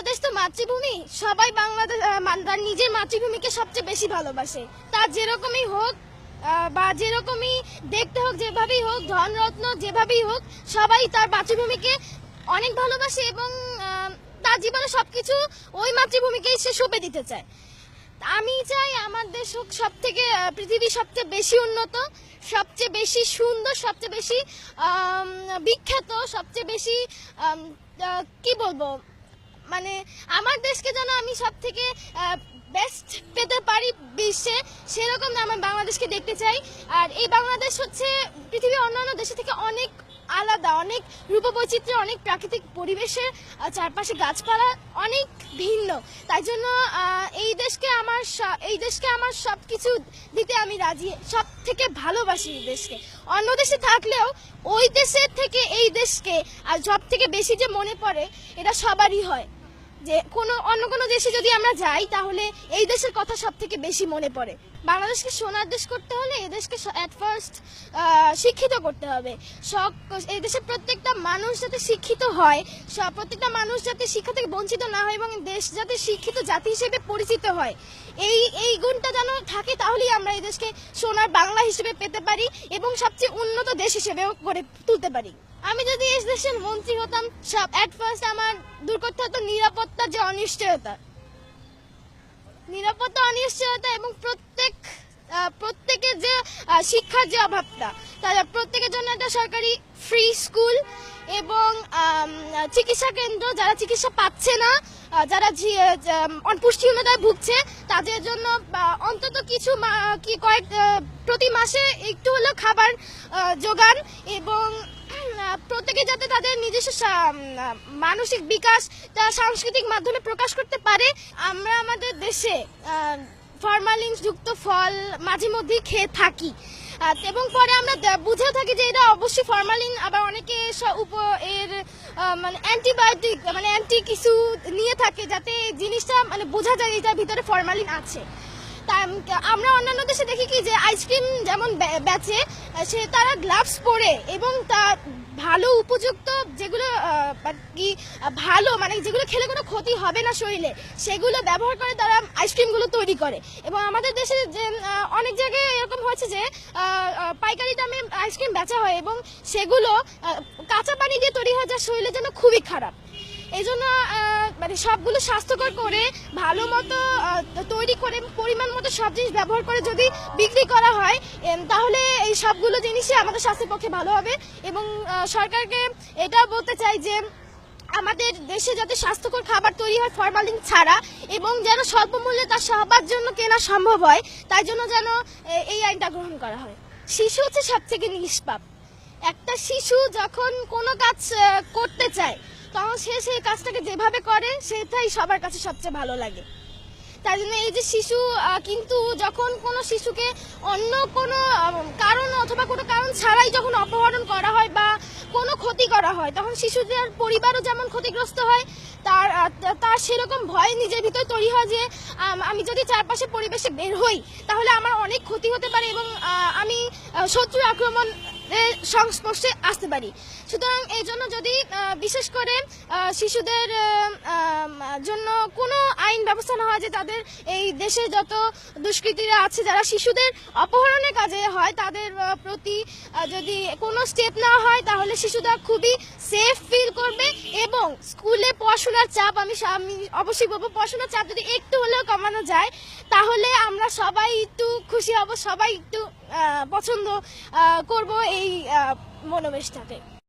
বাংলাদেশ তো মাতৃভূমি। সবাই বাংলাদেশ তার নিজের মাতৃভূমিকে সবচেয়ে বেশি ভালোবাসে। তার যেরকমই হোক বা যেরকমই দেখতে হোক, যেভাবেই হোক, ধনরত্ন যেভাবেই হোক, সবাই তার মাতৃভূমিকে অনেক ভালোবাসে এবং তার জীবনে সবকিছু ওই মাতৃভূমিকেই সে সঁপে দিতে চায়। আমি চাই আমার দেশ হোক সব থেকে পৃথিবীর সবচেয়ে বেশি উন্নত, সবচেয়ে বেশি সুন্দর, সবচেয়ে বেশি বিখ্যাত, সবচেয়ে বেশি কি বলব? মানে আমার দেশকে যেন আমি সব থেকে বেস্ট পেতে পারি বিশ্বে, সেরকম আমার বাংলাদেশকে দেখতে চাই। আর এই বাংলাদেশ হচ্ছে পৃথিবীর অন্যান্য দেশের থেকে অনেক আলাদা, অনেক রূপবৈচিত্র্য অনেক প্রাকৃতিক পরিবেশের চারপাশে গাছপালা অনেক ভিন্ন। তাই জন্য এই দেশকে আমার এই দেশকে আমার সব কিছু দিতে আমি রাজি সব থেকে ভালোবাসি এই দেশকে। অন্য দেশে থাকলেও ওই দেশের থেকে এই দেশকে, আর সব থেকে বেশি যে মনে পড়ে, এটা সবারই হয়। যে কোনো, অন্য কোনো দেশে যদি আমরা যাই, তাহলে এই দেশের কথা সব থেকে বেশি মনে পড়ে। বাংলাদেশকে সোনার দেশ করতে হলে এদেশকে দেশকে অ্যাট ফার্স্ট শিক্ষিত করতে হবে। সব এই দেশের প্রত্যেকটা মানুষ যাতে শিক্ষিত হয় সব প্রত্যেকটা মানুষ যাতে শিক্ষা থেকে বঞ্চিত না হয় এবং দেশ যাতে শিক্ষিত জাতি হিসেবে পরিচিত হয়। এই এই গুণটা যেন থাকে, তাহলেই আমরা এই দেশকে সোনার বাংলা হিসেবে পেতে পারি এবং সবচেয়ে উন্নত দেশ হিসেবেও করে তুলতে পারি। আমি যদি এই দেশের মন্ত্রী হতাম, সব অ্যাট ফার্স্ট আমার দূর করতে হতো নিরাপত্তার যে অনিশ্চয়তা। নিরাপত্তা, অনিশ্চয়তা এবং প্রত্যেক প্রত্যেকের যে শিক্ষার যে অভাবটা, তারা প্রত্যেকের জন্য একটা সরকারি ফ্রি স্কুল এবং চিকিৎসা কেন্দ্র যারা চিকিৎসা পাচ্ছে না যারা পুষ্টিহীনতায় ভুগছে, তাদের জন্য অন্তত কিছু কয়েক প্রতি মাসে একটু হলেও খাবার যোগান এবং প্রত্যেকে যাতে তাদের নিজস্ব মানসিক বিকাশ, তা সাংস্কৃতিক মাধ্যমে প্রকাশ করতে পারে। আমরা আমাদের দেশে ফরমালিন যুক্ত ফল মাঝে মধ্যেই খেয়ে থাকি। এবং পরে আমরা বুঝেও থাকি যে এটা অবশ্যই ফরমালিন, আবার অনেকে উপ এর মানে অ্যান্টিবায়োটিক মানে অ্যান্টি কিছু নিয়ে থাকে যাতে জিনিসটা মানে বোঝা যায় এটার ভিতরে ফরমালিন আছে। তা আমরা অন্যান্য দেশে দেখি কি যে আইসক্রিম যেমন বেচে, সে তারা গ্লাভস পরে এবং তার ভালো উপযুক্ত, যেগুলো কি, ভালো মানে যেগুলো খেলে কোনো ক্ষতি হবে না শরীরে, সেগুলো ব্যবহার করে তারা আইসক্রিমগুলো তৈরি করে। এবং আমাদের দেশে যে অনেক জায়গায় এরকম হয়েছে যে পাইকারি দামে আইসক্রিম বেচা হয় এবং সেগুলো কাঁচা পানি দিয়ে তৈরি হয় যা শরীরের জন্য খুবই খারাপ। এই জন্য মানে সবগুলো স্বাস্থ্যকর করে, ভালো মতো তৈরি করে পরিমাণ মতো সব জিনিস ব্যবহার করে যদি বিক্রি করা হয় তাহলে এই সবগুলো জিনিসই আমাদের স্বাস্থ্যের পক্ষে ভালো হবে এবং সরকারকে এটা বলতে চাই যে, আমাদের দেশে যাতে স্বাস্থ্যকর খাবার তৈরি হয় ফরমালিন ছাড়া এবং যেন স্বল্প মূল্যে তা সবার জন্য কেনা সম্ভব হয়, তাই জন্য যেন এই আইনটা গ্রহণ করা হয়। শিশু হচ্ছে সব থেকে নিষ্পাপ। একটা শিশু যখন কোনো কাজ করতে চায়, তখন সে সেই কাজটাকে যেভাবে করে, সেটাই সবার কাছে সবচেয়ে ভালো লাগে। তাই জন্য এই যে শিশু কিন্তু যখন কোনো শিশুকে অন্য কোনো কারণ অথবা কোনো কারণ ছাড়াই যখন অপহরণ করা হয় বা কোনো ক্ষতি করা হয়, তখন শিশুদের পরিবারও যেমন ক্ষতিগ্রস্ত হয়, তার তার সেরকম ভয় নিজের ভিতর তৈরি হয় যে, আমি যদি চারপাশে পরিবেশে বের হই, তাহলে আমার অনেক ক্ষতি হতে পারে এবং আমি শত্রু আক্রমণ সংস্পর্শে আসতে পারি। সুতরাং এই জন্য যদি বিশেষ করে শিশুদের জন্য কোনো আইন ব্যবস্থা না হয় যে তাদের এই দেশে যত দুষ্কৃতীরা আছে, যারা শিশুদের অপহরণের কাজে হয়, তাদের প্রতি যদি কোনো স্টেপ না হয়, তাহলে শিশুরা খুবই সেফ ফিল করবে এবং স্কুলে পড়াশোনার চাপ, আমি আমি অবশ্যই বলব পড়াশোনার চাপ যদি একটু হলেও কমানো যায়, তাহলে আমরা সবাই একটু খুশি হব, সবাই একটু পছন্দ করব এই মনোবেশটাকে।